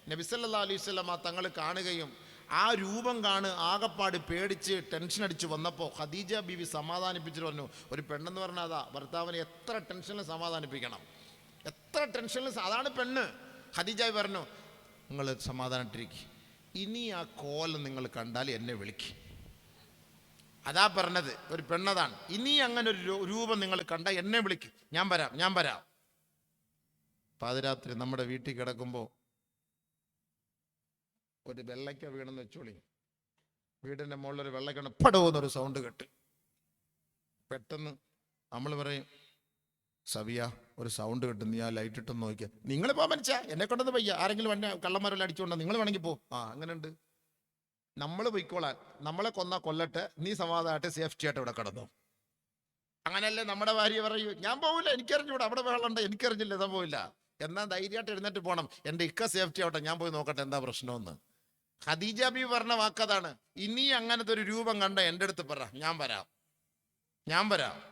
നബിസല്ലാ അലൈഹി സ്വലാമ തങ്ങൾ കാണുകയും ആ രൂപം കാണ് ആകപ്പാട് പേടിച്ച് ടെൻഷൻ അടിച്ച് വന്നപ്പോൾ ഖദീജ ബീവി സമാധാനിപ്പിച്ചിട്ട് പറഞ്ഞു ഒരു പെണ്ണെന്ന് പറഞ്ഞാൽ അതാ ഭർത്താവിനെ എത്ര ടെൻഷനിൽ സമാധാനിപ്പിക്കണം? എത്ര ടെൻഷനിൽ അതാണ് പെണ്ണ്. ഖദീജ പറഞ്ഞു നിങ്ങൾ സമാധാനിട്ടിരിക്കും ഇനി ആ കോലം നിങ്ങൾ കണ്ടാൽ എന്നെ വിളിക്കും. അതാ പറഞ്ഞത്. ഒരു പെണ്ണതാണ്. ഇനി അങ്ങനെ ഒരു രൂപം നിങ്ങൾ കണ്ട എന്നെ വിളിക്കും. ഞാൻ വരാം ഞാൻ വരാം. പാതിരാത്രി നമ്മുടെ വീട്ടിൽ കിടക്കുമ്പോൾ ഒരു വെള്ളയ്ക്ക വീണെന്ന് വെച്ചോളി. വീടിന്റെ മുകളിൽ ഒരു വെള്ളയ്ക്ക പടവുന്നൊരു സൗണ്ട് കേട്ട്. പെട്ടെന്ന് നമ്മൾ പറയും സവിയ ഒരു സൗണ്ട് കിട്ടും നീ ആ ലൈറ്റ് ഇട്ടൊന്ന് നോക്കിയ. നിങ്ങൾ പോ മനസ്സാ എന്നെ കൊണ്ടൊന്ന് പയ്യ ആരെങ്കിലും വണ്ടി കള്ളന്മാരെല്ലാം അടിച്ചുകൊണ്ടോ നിങ്ങൾ വേണമെങ്കിൽ പോ. ആ അങ്ങനെ ഉണ്ട് നമ്മൾ പൊയ്ക്കോളാൻ നമ്മളെ കൊന്ന കൊല്ലട്ടെ നീ സമാധാനമായിട്ട് സേഫ്റ്റി ആയിട്ട് ഇവിടെ കിടന്നു. അങ്ങനെയല്ലേ നമ്മുടെ ഭാര്യ പറയൂ ഞാൻ പോവില്ല ഇവിടെ അവിടെ വെള്ളമുണ്ട് എനിക്കറിഞ്ഞില്ല സംഭവമില്ല എന്നാ ധൈര്യമായിട്ട് എഴുന്നേറ്റ് പോകണം എന്റെ ഇക്ക സേഫ്റ്റി ആവട്ടെ ഞാൻ പോയി നോക്കട്ടെ എന്താ പ്രശ്നമെന്ന്. ഖദീജ ബി പറഞ്ഞ വാക്കതാണ് ഇനി അങ്ങനത്തെ ഒരു രൂപം കണ്ട എന്റെ അടുത്ത് പറ. ഞാൻ വരാം. ഞാൻ വരാം.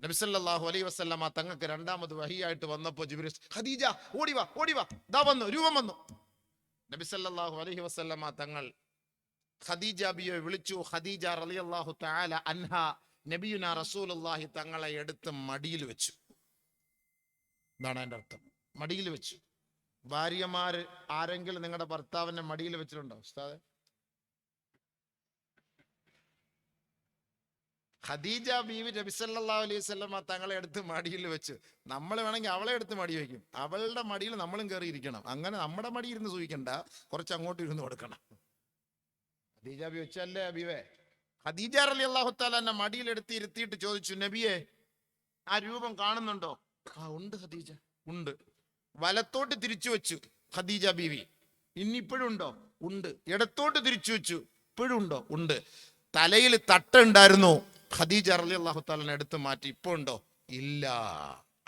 നബിസല്ലാഹു അലൈ വസ്ലമ തങ്ങൾക്ക് രണ്ടാമത് വഹിയായിട്ട് വന്നപ്പോൾ ജിബ്രീസ് ഖദീജ ഓടിവാ ഓടി വാ. ദാ വന്നു രൂപം വന്നു. നബിസല്ലാഹു അലൈഹി വസ്ലമ തങ്ങൾ ഖദീജ ബിയെ വിളിച്ചു. ഖദീജ റളിയല്ലാഹു തആല അൻഹ നബിയുന റസൂലുള്ളാഹി തങ്ങളെ എടുത്ത് മടിയിൽ വെച്ചു. ഇതാണ് എന്റെ അർത്ഥം. മടിയിൽ വെച്ചു. ഭാര്യമാര് ആരെങ്കിലും നിങ്ങളുടെ ഭർത്താവിന്റെ മടിയിൽ വെച്ചിട്ടുണ്ടോ ഉസ്താദ്? ഖദീജ ബീവി നബി സല്ലല്ലാഹു അലൈഹി തങ്ങളെ എടുത്ത് മടിയിൽ വെച്ച്. നമ്മൾ വേണമെങ്കിൽ അവളെ എടുത്ത് മടി വയ്ക്കും. അവളുടെ മടിയിൽ നമ്മളും കയറി ഇരിക്കണം അങ്ങനെ നമ്മുടെ മടി ഇരുന്ന് സൂചിക്കണ്ട. കുറച്ച് അങ്ങോട്ട് ഇരുന്ന് കൊടുക്കണം. ഖദീജ ബി വെച്ചല്ലേ അബിവേ ഖദീജ അലി അള്ളാഹു മടിയിൽ മടിയിലെടുത്ത് ഇരുത്തിയിട്ട് ചോദിച്ചു നബിയെ ആ രൂപം കാണുന്നുണ്ടോ? ആ ഉണ്ട് ഖദീജ. ഉണ്ട്. വലത്തോട്ട് തിരിച്ചു വെച്ചു ഖദീജ ബീവി. ഇന്നിപ്പോഴും ഉണ്ടോ. ഉണ്ട് ഇടത്തോട്ട് തിരിച്ചു വെച്ചു. ഇപ്പോഴും ഉണ്ടോ. ഉണ്ട് തലയിൽ തട്ട ഉണ്ടായിരുന്നു. ഖദീജ അറലി അള്ളാഹു താലനെ എടുത്ത് മാറ്റി. ഇപ്പൊ ഉണ്ടോ? ഇല്ല.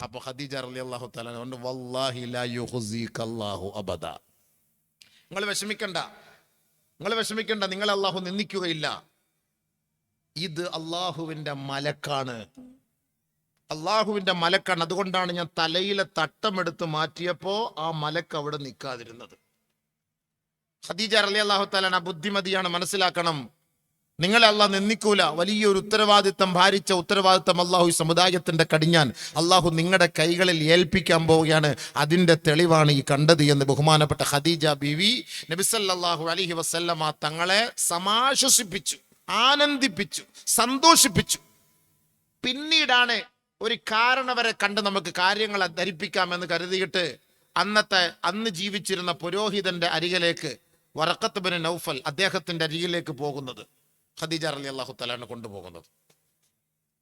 അപ്പൊ ഖദീജ അറലി അള്ളാഹു താലനെ കൊണ്ട് വല്ലാഹി ലാ യുഖ്സിക അല്ലാഹു അബദ. നിങ്ങൾ വിഷമിക്കണ്ട. നിങ്ങൾ വിഷമിക്കണ്ട. നിങ്ങൾ അള്ളാഹു നിന്ദിക്കുകയില്ല. ഇത് അള്ളാഹുവിന്റെ മലക്കാണ്. അള്ളാഹുവിന്റെ മലക്കാണ് അതുകൊണ്ടാണ് ഞാൻ തലയിലെ തട്ടമെടുത്ത് മാറ്റിയപ്പോൾ ആ മലക്ക് അവിടെ നിൽക്കാതിരുന്നത്. ഖദീജ അലി അള്ളാഹു താലാണ് ആ ബുദ്ധിമതിയാണ് മനസ്സിലാക്കണം. നിങ്ങളെ അള്ളാഹ് നിന്ദിക്കൂല. വലിയൊരു ഉത്തരവാദിത്തം ഭാരിച്ച ഉത്തരവാദിത്തം അള്ളാഹു സമുദായത്തിന്റെ കടിഞ്ഞാൻ അള്ളാഹു നിങ്ങളുടെ കൈകളിൽ ഏൽപ്പിക്കാൻ പോവുകയാണ്. അതിന്റെ തെളിവാണ് ഈ കണ്ടത് എന്ന് ബഹുമാനപ്പെട്ട ഖദീജ ബിവി നബിസല്ലാഹു അലഹി വസല്ലമ തങ്ങളെ സമാശ്വസിപ്പിച്ചു ആനന്ദിപ്പിച്ചു സന്തോഷിപ്പിച്ചു. പിന്നീടാണ് ഒരു കാരണവരെ കണ്ട് നമുക്ക് കാര്യങ്ങളെ ധരിപ്പിക്കാമെന്ന് കരുതിയിട്ട് അന്നത്തെ അന്ന് ജീവിച്ചിരുന്ന പുരോഹിതന്റെ അരികിലേക്ക് വറക്കത്ത് ബിൻ നൗഫൽ അദ്ദേഹത്തിന്റെ അരികിലേക്ക് പോകുന്നത്. ഖദീജ അലി അള്ളാഹു തലാണ് കൊണ്ടുപോകുന്നത്.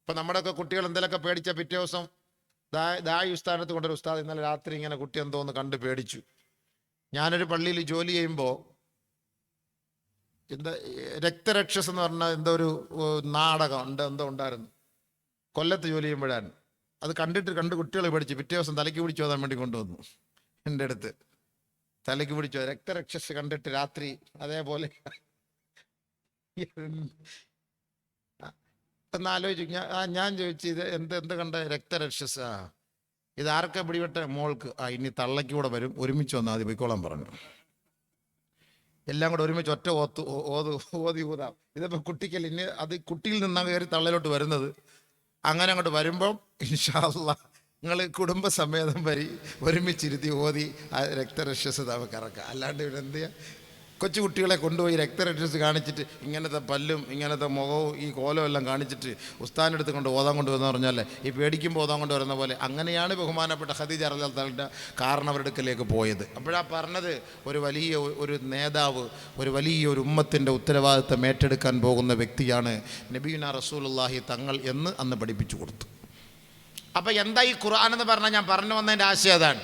ഇപ്പൊ നമ്മുടെയൊക്കെ കുട്ടികൾ എന്തെങ്കിലുമൊക്കെ പേടിച്ച പിറ്റേ ദിവസം ദായി ഉസ്താനത്ത് കൊണ്ടൊരു ഉസ്താദ് ഇന്നലെ രാത്രി ഇങ്ങനെ കുട്ടി എന്തോന്ന് കണ്ട് പേടിച്ചു. ഞാനൊരു പള്ളിയിൽ ജോലി ചെയ്യുമ്പോൾ എന്താ രക്തരക്ഷസ് എന്ന് പറഞ്ഞ എന്തോ ഒരു നാടകം ഉണ്ട് എന്തോ ഉണ്ടായിരുന്നു. കൊല്ലത്ത് ജോലി ചെയ്യുമ്പോഴാണ്. അത് കണ്ടിട്ട് രണ്ട് കുട്ടികളെ പഠിച്ചു പിറ്റേ ദിവസം തലയ്ക്ക് പിടിച്ചു പോകാൻ വേണ്ടി കൊണ്ടുവന്നു. എന്റെ അടുത്ത്. തലയ്ക്ക് പിടിച്ചു രക്തരക്ഷസ് കണ്ടിട്ട് രാത്രി അതേപോലെ. ഒന്ന് ആലോചിച്ചു. ഞാൻ ഞാൻ ചോദിച്ചു ഇത് എന്ത് എന്ത് കണ്ട രക്തരക്ഷസ്? ആ ഇത് ആർക്കാ പിടിപെട്ട മോൾക്ക്? ആ ഇനി തള്ളയ്ക്ക് കൂടെ വരും. ഒരുമിച്ച് വന്നാൽ മതി പൊയ്ക്കോളാൻ പറഞ്ഞു. എല്ലാം കൂടെ ഒരുമിച്ച് ഒറ്റ ഓത്ത് ഓത് ഓതി ഊതാം. ഇതിപ്പോ കുട്ടിക്കല്ല ഇനി അത് കുട്ടിയിൽ നിന്നാണ് കയറി തള്ളയിലോട്ട് വരുന്നത് അങ്ങനെ അങ്ങോട്ട് വരുമ്പം ഇൻഷാല്ല നിങ്ങൾ കുടുംബസമേതം വരി ഒരുമിച്ചിരുത്തി ഓതി ആ രക്തരക്ഷസ് നമുക്ക് ഇറക്കാം അല്ലാണ്ട് ഇവിടെ എന്ത് ചെയ്യാ? കൊച്ചു കുട്ടികളെ കൊണ്ടുപോയി രക്തരക്ഷസ് കാണിച്ചിട്ട് ഇങ്ങനത്തെ പല്ലും ഇങ്ങനത്തെ മുഖവും ഈ കോലവും എല്ലാം കാണിച്ചിട്ട് ഉസ്താനെടുത്ത് കൊണ്ട് ഓതാൻ കൊണ്ടുവന്ന് പറഞ്ഞാൽ ഈ പേടിക്കുമ്പോൾ ഓതാൻ കൊണ്ടുവരുന്ന പോലെ അങ്ങനെയാണ് ബഹുമാനപ്പെട്ട ഖദീജ അറലാളുടെ കാരണവരെടുക്കലേക്ക് പോയത്. അപ്പോഴാ പറഞ്ഞത് ഒരു വലിയ ഒരു നേതാവ് ഒരു വലിയ ഒരു ഉമ്മത്തിന്റെ ഉത്തരവാദിത്തം ഏറ്റെടുക്കാൻ പോകുന്ന വ്യക്തിയാണ് നബീന റസൂലുള്ളാഹി തങ്ങൾ എന്ന് അന്ന് പഠിപ്പിച്ചു കൊടുത്തു. അപ്പോൾ എന്താ ഈ ഖുർആൻ എന്ന് പറഞ്ഞാൽ ഞാൻ പറഞ്ഞു വന്നതിന്റെ ആശയം അതാണ്.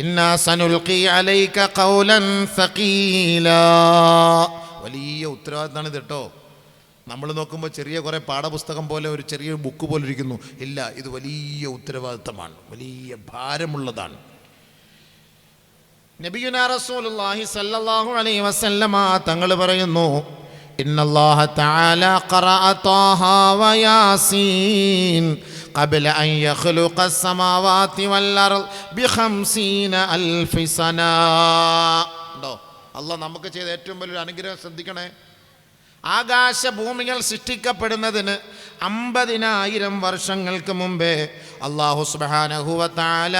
ഇന്നാ സനുൽഖി അലൈക ഖൗലൻ സഖീലാ. വലിയ ഉത്തരവാദിത്തമാണ് ഇത് കേട്ടോ. നമ്മൾ നോക്കുമ്പോൾ ചെറിയ കുറേ പാഠപുസ്തകം പോലെ ഒരു ചെറിയ ബുക്ക് പോലെ ഇരിക്കുന്നു. ഇല്ല ഇത് വലിയ ഉത്തരവാദിത്തമാണ്. വലിയ ഭാരമുള്ളതാണ്. നബിയുന റസൂലുള്ളാഹി സല്ലല്ലാഹു അലൈഹി വസല്ലമ തങ്ങൾ പറയുന്നു ഇന്നല്ലാഹ തആല ഖറഅ വയാസീൻ قبل أن يخلق السماوات والأرض بخمسين ألف سنة ഉണ്ടോ അള്ളാഹ് നമുക്ക് ചെയ്ത ഏറ്റവും വലിയൊരു അനുഗ്രഹം ശ്രദ്ധിക്കണേ ആകാശഭൂമികൾ സൃഷ്ടിക്കപ്പെടുന്നതിന് അമ്പതിനായിരം വർഷങ്ങൾക്ക് മുമ്പേ അള്ളാഹു സുബാനഹുവത്താല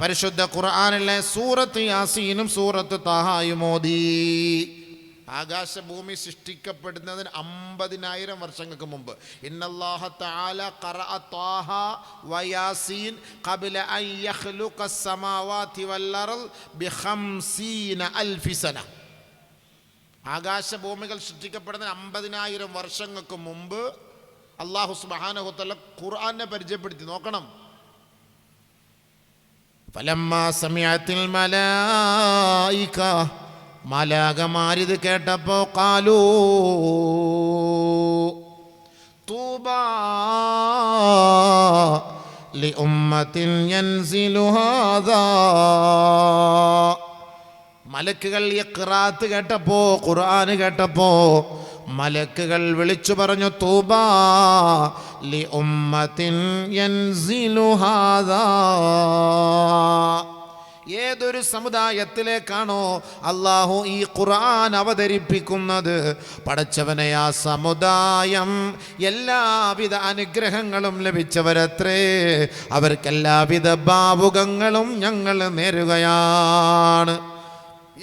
പരിശുദ്ധ ഖുർആാനിലെ സൂറത്ത് യാസീനും സൂറത്ത് താഹായും മോദി ആകാശഭൂമി സൃഷ്ടിക്കപ്പെടുന്നതിന് അമ്പതിനായിരം വർഷങ്ങൾക്ക് മുമ്പ് ഇന്നല്ലാഹ തആല ഖറഅ ത്വാഹ വയാസീൻ ഖബല അൻ യഖ്ലുഖ السماوات والأرض بخمسين ألف سنة ആകാശഭൂമികൾ സൃഷ്ടിക്കപ്പെടുന്ന അമ്പതിനായിരം വർഷങ്ങൾക്ക് മുമ്പ് അള്ളാഹു സുബാനഹുത്തല്ല ഖുർആനെ പരിചയപ്പെടുത്തി നോക്കണം ഫലമ്മ സമയത്തിൽ മലായിക മലാകമാരിത് കേട്ടപ്പോൾ കാലൂ തൂബാ ഉമ്മത്തിൽ മലക്കുകൾ യക്റാത്ത് കേട്ടപ്പോ ഖുർആന് കേട്ടപ്പോ മലക്കുകൾ വിളിച്ചു പറഞ്ഞു തൂബാ ലി ഉമ്മത്തിൻ യൻസിലുഹാദാ ഏതൊരു സമുദായത്തിലേക്കാണോ അള്ളാഹു ഈ ഖുർആൻ അവതരിപ്പിക്കുന്നത്? പടച്ചവനെ ആ സമുദായം എല്ലാവിധ അനുഗ്രഹങ്ങളും ലഭിച്ചവരത്രേ. അവർക്കെല്ലാവിധ ഭാവുകങ്ങളും ഞങ്ങൾ നേരുകയാണ്.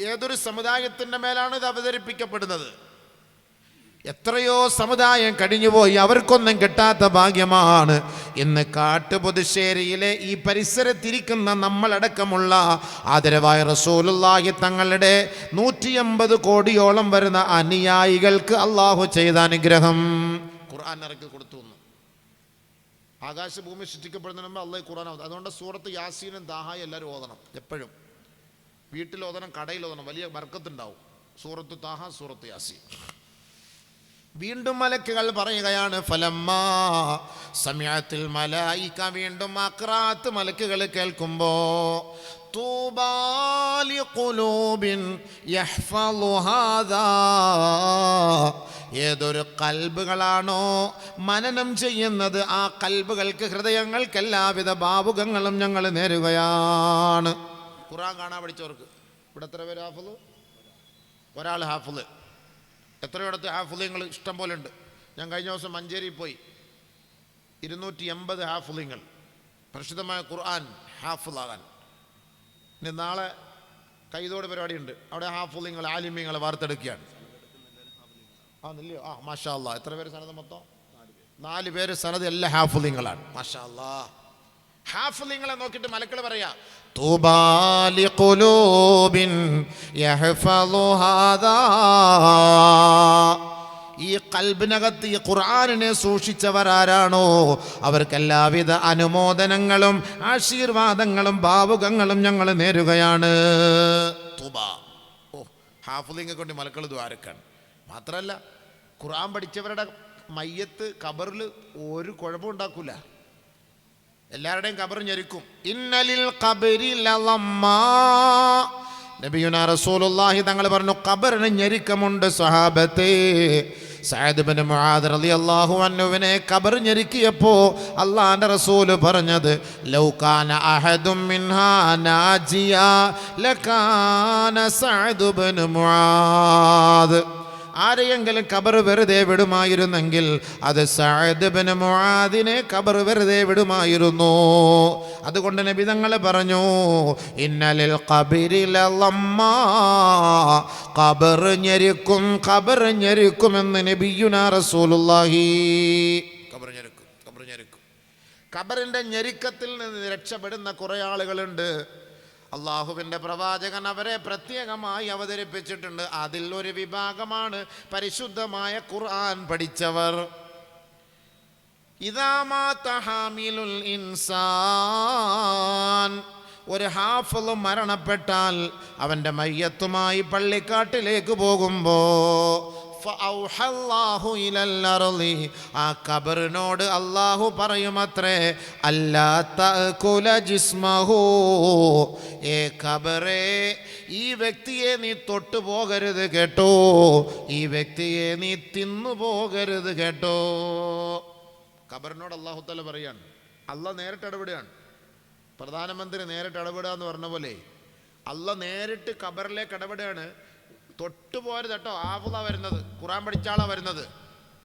ഏതൊരു സമുദായത്തിന്റെ മേലാണ് ഇത് അവതരിപ്പിക്കപ്പെടുന്നത്? എത്രയോ സമുദായം കഴിഞ്ഞുപോയി അവർക്കൊന്നും കിട്ടാത്ത ഭാഗ്യമാണ്. ഇന്ന് കാട്ടുപുതുശ്ശേരിയിലെ ഈ പരിസരത്തിരിക്കുന്ന നമ്മളടക്കമുള്ള ആദരവായ റസൂലുല്ലാഹി തങ്ങളുടെ നൂറ്റി അമ്പത് കോടിയോളം വരുന്ന അനുയായികൾക്ക് അള്ളാഹു ചെയ്ത അനുഗ്രഹം. ഖുർആൻ ഇറക്കി കൊടുത്തു ആകാശഭൂമി സൃഷ്ടിക്കപ്പെടുന്നതിന് മുമ്പ് അള്ളാഹ് ഖുർആൻ അതുകൊണ്ട് സൂറത്ത് യാസീനും ദാഹായി എല്ലാവരും ഓതണം എപ്പോഴും. വീട്ടിൽ ഓതണം കടയിൽ ഓതണം വലിയ ബർക്കത്തുണ്ടാവും. സൂറത്ത് താഹ സൂറത്ത് യാസീൻ. വീണ്ടും മലക്കുകൾ പറയുകയാണ് ഫലമ്മാ സമയത്തിൽ മലായിക്ക വീണ്ടും അക്രാത്ത് മലക്കുകൾ കേൾക്കുമ്പോ. ഏതൊരു കൽബുകളാണോ മനനം ചെയ്യുന്നത് ആ കൽബുകൾക്ക് ഹൃദയങ്ങൾക്ക് എല്ലാവിധ ഭാവുകങ്ങളും ഞങ്ങൾ നേരുകയാണ്. ഖുറാൻ കാണാൻ പഠിച്ചവർക്ക്. ഇവിടെ എത്ര പേര് ഹാഫിൾ? ഒരാൾ ഹാഫിൾ. എത്രയിടത്ത് ഹാഫുലിങ്ങൾ ഇഷ്ടം പോലെ ഉണ്ട്. ഞാൻ കഴിഞ്ഞ ദിവസം മഞ്ചേരിയിൽ പോയി. ഇരുന്നൂറ്റി എൺപത് ഹാഫുലിങ്ങൾ പ്രസിദ്ധമായ ഖുർആൻ ഹാഫുലാകാൻ ഇനി നാളെ കൈതോട് പരിപാടിയുണ്ട്. അവിടെ ഹാഫുലിങ്ങൾ ആലിമ്യങ്ങൾ വാർത്തെടുക്കുകയാണ്. ആ നില്ലയോ ആ മാഷാ അല്ല എത്ര പേര് സനത് മൊത്തം? നാല് പേര്. സനത് എല്ലാ ഹാഫുലിങ്ങളാണ് മാഷാ അല്ലാ ഹാഫുലിങ്ങളെ നോക്കിയിട്ട് മലക്കൾ പറയാ തൂബാലി കൊലോബിൻ ഈ കൽബിനകത്ത് ഈ ഖുർആാനിനെ സൂക്ഷിച്ചവരാരാണോ? അവർക്ക് എല്ലാവിധ അനുമോദനങ്ങളും ആശീർവാദങ്ങളും ഭാവുകങ്ങളും ഞങ്ങൾ നേരുകയാണ്. തുബ. ഓ ഹാഫുലിങ്ങെ കൊണ്ട് മലക്കൾ ദ്വാരക്കാണ്. മാത്രമല്ല ഖുർആൻ പഠിച്ചവരുടെ മയ്യത്ത് കബറിൽ ഒരു കുഴപ്പവും ഉണ്ടാക്കൂല. എല്ലാവരുടെയും കബർ ഞെരുക്കും. ഇന്നലിൽ. നബിയുന റസൂലുള്ളാഹി തങ്ങൾ പറഞ്ഞു കബറിന് ഞെരുക്കമുണ്ട് സഹാബത്തെ സഅദ് ബിൻ മുആദ് റളിയല്ലാഹു അൻഹുവിനെ കബർ ഞെരുക്കിയപ്പോൾ അള്ളാഹുവിന്റെ റസൂൽ പറഞ്ഞത് ലൗകാന അഹദും മിൻഹാ നാജിയ ലകാന സഅദ് ബിൻ മുആദ്. ആരെയെങ്കിലും കബർ വെറുതെ വിടുമായിരുന്നെങ്കിൽ അത് മുആദിനെ കബർ വെറുതെ വിടുമായിരുന്നു. അതുകൊണ്ട് നബി തങ്ങൾ പറഞ്ഞു ഇന്നലിൽ കബിരിലമ്മ കബർ ഞെരുക്കും ഖബർ ഞെരുക്കുമെന്ന് നബിയുന റസൂലുള്ളാഹി. ഖബർ ഞെരുക്കും. ഖബറിന്റെ ഞെരുക്കത്തിൽ നിന്ന് രക്ഷപ്പെടുന്ന കുറേ ആളുകളുണ്ട്. അള്ളാഹുവിന്റെ പ്രവാചകൻ അവരെ പ്രത്യേകമായി അവതരിപ്പിച്ചിട്ടുണ്ട് അതിൽ ഒരു വിഭാഗമാണ് പരിശുദ്ധമായ ഖുർആൻ പഠിച്ചവർ ഇൻസാൻ ഒരു ഹാഫലും മരണപ്പെട്ടാൽ അവന്റെ മയ്യത്തുമായി പള്ളിക്കാട്ടിലേക്ക് പോകുമ്പോ ഫഔഹല്ലാഹു ഇലൽ അർളി. ആ കബറിനോട് അള്ളാഹു പറയുമത്രേ അല്ലാ തഅകുല ജിസ്മഹു. ഏ കബറേ ഈ വ്യക്തിയെ നീ തൊട്ടു പോകരുത് കേട്ടോ. ഈ വ്യക്തിയെ നീ തിന്നു പോകരുത് കേട്ടോ. അള്ളാഹു തല പറയാണ്. അല്ല നേരിട്ട് ഇടപെടുകയാണ്. പ്രധാനമന്ത്രി നേരിട്ട് ഇടപെടുക എന്ന് പറഞ്ഞ പോലെ അല്ല നേരിട്ട് ഖബറിലേക്ക് ഇടപെടുകയാണ്. തൊട്ടു പോരുത് കേട്ടോ വരുന്നത്. ഖുറാൻ പഠിച്ചാളാണ് വരുന്നത്.